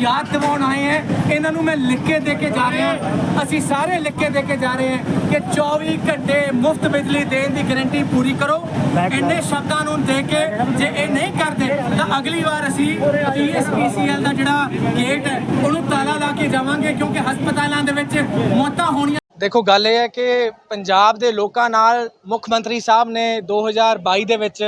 ਯਾਦ ਦਿਵਾਉਣ ਆਏ ਆ ਇਹਨਾਂ ਨੂੰ ਮੈਂ ਲਿਖ ਕੇ ਦੇ ਕੇ ਜਾ ਰਿਹਾ ਅਸੀਂ ਸਾਰੇ ਲਿਖ ਕੇ ਦੇ ਕੇ ਜਾ ਰਹੇ ਹਾਂ ਕਿ 24 ਘੰਟੇ ਮੁਫਤ ਬਿਜਲੀ ਦੇਣ ਦੀ ਗਾਰੰਟੀ ਪੂਰੀ ਕਰੋ। ਇੰਨੇ ਸ਼ਬਦਾਂ ਨੂੰ ਦੇ ਕੇ ਜੇ ਇਹ ਨਹੀਂ ਕਰਦੇ ਤਾਂ ਅਗਲੀ ਵਾਰ ਅਸੀਂ ਪੀਐਸਪੀਸੀਐਲ ਦਾ ਜਿਹੜਾ ਗੇਟ ਹੈ ਉਹਨੂੰ ਤਾਲਾ ਲਾ ਕੇ ਜਾਵਾਂਗੇ ਕਿਉਂਕਿ ਹਸਪਤਾਲਾਂ ਦੇ ਵਿੱਚ ਮੌਤਾਂ ਹੋਣੀਆਂ। ਦੇਖੋ ਗੱਲ ਇਹ ਹੈ ਕਿ ਪੰਜਾਬ ਦੇ ਲੋਕਾਂ ਨਾਲ ਮੁੱਖ ਮੰਤਰੀ ਸਾਹਿਬ ਨੇ 2022 ਦੇ ਵਿੱਚ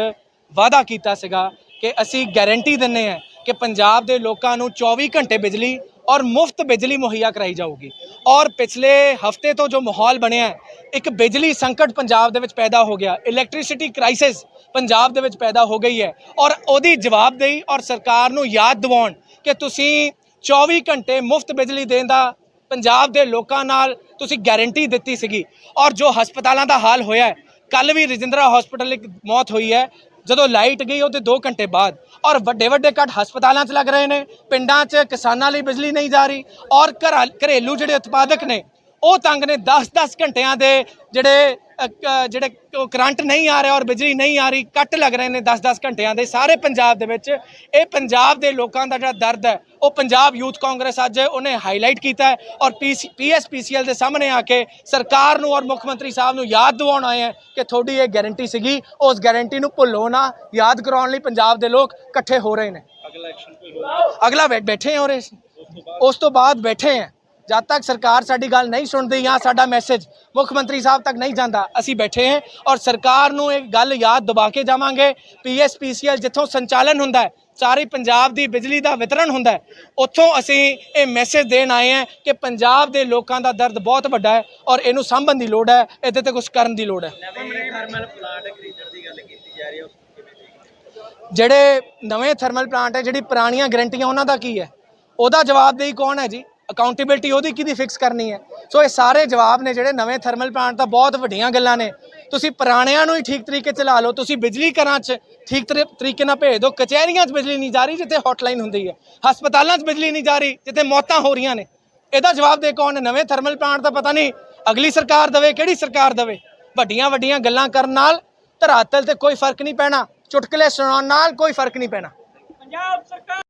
ਵਾਅਦਾ ਕੀਤਾ ਸੀਗਾ ਕਿ ਅਸੀਂ ਗਾਰੰਟੀ ਦਿੰਨੇ ਆ ਕਿ ਪੰਜਾਬ ਦੇ ਲੋਕਾਂ ਨੂੰ 24 ਘੰਟੇ ਬਿਜਲੀ ਔਰ ਮੁਫਤ ਬਿਜਲੀ ਮੁਹੱਈਆ ਕਰਾਈ ਜਾਊਗੀ। ਔਰ ਪਿਛਲੇ ਹਫ਼ਤੇ ਤੋਂ ਜੋ ਮਾਹੌਲ ਬਣਿਆ ਇੱਕ ਬਿਜਲੀ ਸੰਕਟ ਪੰਜਾਬ ਦੇ ਵਿੱਚ ਪੈਦਾ ਹੋ ਗਿਆ। ਇਲੈਕਟ੍ਰਿਸਿਟੀ ਕ੍ਰਾਈਸਿਸ ਪੰਜਾਬ ਦੇ ਵਿੱਚ ਪੈਦਾ ਹੋ ਗਈ ਹੈ। ਔਰ ਉਹਦੀ ਜਵਾਬਦੇਹੀ ਔਰ ਸਰਕਾਰ ਨੂੰ ਯਾਦ ਦਿਵਾਉਣ ਕਿ ਤੁਸੀਂ 24 ਘੰਟੇ ਮੁਫਤ ਬਿਜਲੀ ਦੇਣ ਦਾ ਪੰਜਾਬ ਦੇ ਲੋਕਾਂ ਨਾਲ ਤੁਸੀਂ ਗਾਰੰਟੀ ਦਿੱਤੀ ਸੀਗੀ। ਔਰ ਜੋ ਹਸਪਤਾਲਾਂ ਦਾ ਹਾਲ ਹੋਇਆ ਕੱਲ ਵੀ ਰਜਿੰਦਰਾ ਹਸਪੀਟਲ ਇੱਕ ਮੌਤ ਹੋਈ ਹੈ। ਜਦੋਂ ਲਾਈਟ ਗਈ ਉਹਦੇ 2 ਘੰਟੇ ਬਾਅਦ ਔਰ ਵੱਡੇ ਵੱਡੇ ਕੱਟ ਹਸਪਤਾਲਾਂ 'ਚ ਲੱਗ ਰਹੇ ਨੇ, ਪਿੰਡਾਂ 'ਚ ਕਿਸਾਨਾਂ ਲਈ ਬਿਜਲੀ ਨਹੀਂ ਜਾ ਰਹੀ ਔਰ ਘਰਾਂ, ਘਰੇਲੂ ਜਿਹੜੇ ਉਤਪਾਦਕ ਨੇ, ਉਹ ਤੰਗ ਨੇ 10-10 ਘੰਟਿਆਂ ਦੇ ਜਿਹੜੇ ਜਿਹੜੇ ਕਰੰਟ ਨਹੀਂ ਆ ਰਿਹਾ ਔਰ ਬਿਜਲੀ ਨਹੀਂ ਆ ਰਹੀ ਕੱਟ ਲੱਗ ਰਹੇ ਨੇ 10-10 ਘੰਟਿਆਂ ਦੇ ਸਾਰੇ ਪੰਜਾਬ ਦੇ ਵਿੱਚ। ਇਹ ਪੰਜਾਬ ਦੇ ਲੋਕਾਂ ਦਾ ਜਿਹੜਾ ਦਰਦ ਹੈ ਉਹ ਪੰਜਾਬ ਯੂਥ ਕਾਂਗਰਸ ਅੱਜ ਉਹਨੇ ਹਾਈਲਾਈਟ ਕੀਤਾ ਔਰ ਪੀਐਸਪੀਸੀਐਲ ਦੇ ਸਾਹਮਣੇ ਆ ਕੇ ਸਰਕਾਰ ਨੂੰ ਔਰ ਮੁੱਖ ਮੰਤਰੀ ਸਾਹਿਬ ਨੂੰ ਯਾਦ ਦਿਵਾਉਣ ਆਏ ਹੈ ਕਿ ਤੁਹਾਡੀ ਇਹ ਗਾਰੰਟੀ ਸੀਗੀ। ਉਸ ਗਾਰੰਟੀ ਨੂੰ ਭੁੱਲੋ ਨਾ ਯਾਦ ਕਰਾਉਣ ਲਈ ਪੰਜਾਬ ਦੇ ਲੋਕ ਇਕੱਠੇ ਹੋ ਰਹੇ ਨੇ। ਅਗਲਾ ਬੈ- ਬੈਠੇ ਹੋ ਰਹੇ ਉਸ ਤੋਂ ਬਾਅਦ ਬੈਠੇ ਆ ਜਦ ਤੱਕ ਸਰਕਾਰ ਸਾਡੀ ਗੱਲ ਨਹੀਂ ਸੁਣਦੀ ਜਾਂ ਸਾਡਾ ਮੈਸੇਜ ਮੁੱਖ ਮੰਤਰੀ ਸਾਹਿਬ ਤੱਕ ਨਹੀਂ ਜਾਂਦਾ ਅਸੀਂ ਬੈਠੇ ਹਾਂ ਔਰ ਸਰਕਾਰ ਨੂੰ ਇਹ ਗੱਲ ਯਾਦ ਦਿਵਾ ਕੇ ਜਾਵਾਂਗੇ। ਪੀਐਸਪੀਸੀਐਲ ਜਿੱਥੋਂ ਸੰਚਾਲਨ ਹੁੰਦਾ ਹੈ ਸਾਰੇ ਪੰਜਾਬ ਦੀ ਬਿਜਲੀ ਦਾ ਵਿਤਰਨ ਹੁੰਦਾ ਹੈ ਉੱਥੋਂ ਅਸੀਂ ਇਹ ਮੈਸੇਜ ਦੇਣ ਆਏ ਹਾਂ ਕਿ ਪੰਜਾਬ ਦੇ ਲੋਕਾਂ ਦਾ ਦਰਦ ਬਹੁਤ ਵੱਡਾ ਹੈ ਔਰ ਇਹਨੂੰ ਸਾਂਭਣ ਦੀ ਲੋੜ ਹੈ ਇਹਦੇ ਤੇ ਕੁਝ ਕਰਨ ਦੀ ਲੋੜ ਹੈ। ਜਿਹੜੇ ਨਵੇਂ ਥਰਮਲ ਪਲਾਂਟ ਹੈ ਜਿਹੜੀ ਪੁਰਾਣੀਆਂ ਗਰੰਟੀਆਂ ਉਹਨਾਂ ਦਾ ਕੀ ਹੈ? ਉਹਦਾ ਜਵਾਬਦੇਹੀ ਕੌਣ ਹੈ ਜੀ? ਅਕਾਊਂਟੇਬਿਲਟੀ ਉਹਦੀ ਕਿਹਦੀ ਫਿਕਸ ਕਰਨੀ ਹੈ? ਸੋ ਇਹ ਸਾਰੇ ਜਵਾਬ ਨੇ ਜਿਹੜੇ ਨਵੇਂ ਥਰਮਲ ਪਲਾਂਟ ਤਾਂ ਬਹੁਤ ਵੱਡੀਆਂ ਗੱਲਾਂ ਨੇ। ਤੁਸੀਂ ਪੁਰਾਣਿਆਂ ਨੂੰ ਹੀ ਠੀਕ ਤਰੀਕੇ ਚਲਾ ਲਓ, ਤੁਸੀਂ ਬਿਜਲੀ ਘਰਾਂ 'ਚ ਠੀਕ ਤਰੀ- ਤਰੀਕੇ ਨਾਲ ਭੇਜ ਦਿਓ। ਕਚਹਿਰੀਆਂ 'ਚ ਬਿਜਲੀ ਨਹੀਂ ਜਾ ਰਹੀ ਜਿੱਥੇ ਹੌਟਲਾਈਨ ਹੁੰਦੀ ਹੈ। ਹਸਪਤਾਲਾਂ 'ਚ ਬਿਜਲੀ ਨਹੀਂ ਜਾ ਰਹੀ ਜਿੱਥੇ ਮੌਤਾਂ ਹੋ ਰਹੀਆਂ ਨੇ। ਇਹਦਾ ਜਵਾਬ ਦੇ ਕੌਣ ਨਵੇਂ ਥਰਮਲ ਪਲਾਂਟ ਦਾ ਪਤਾ ਨਹੀਂ, ਅਗਲੀ ਸਰਕਾਰ ਦਵੇ, ਕਿਹੜੀ ਸਰਕਾਰ ਦਵੇ? ਵੱਡੀਆਂ ਵੱਡੀਆਂ ਗੱਲਾਂ ਕਰਨ ਨਾਲ ਧਰਾਤਲ ਤੇ ਕੋਈ ਫ਼ਰਕ ਨਹੀਂ ਪੈਣਾ। ਚੁਟਕਲੇ ਸੁਣਾਉਣ ਨਾਲ ਕੋਈ ਫ਼ਰਕ ਨਹੀਂ ਪੈਣਾ। ਪੰਜਾਬ ਸਰਕਾਰ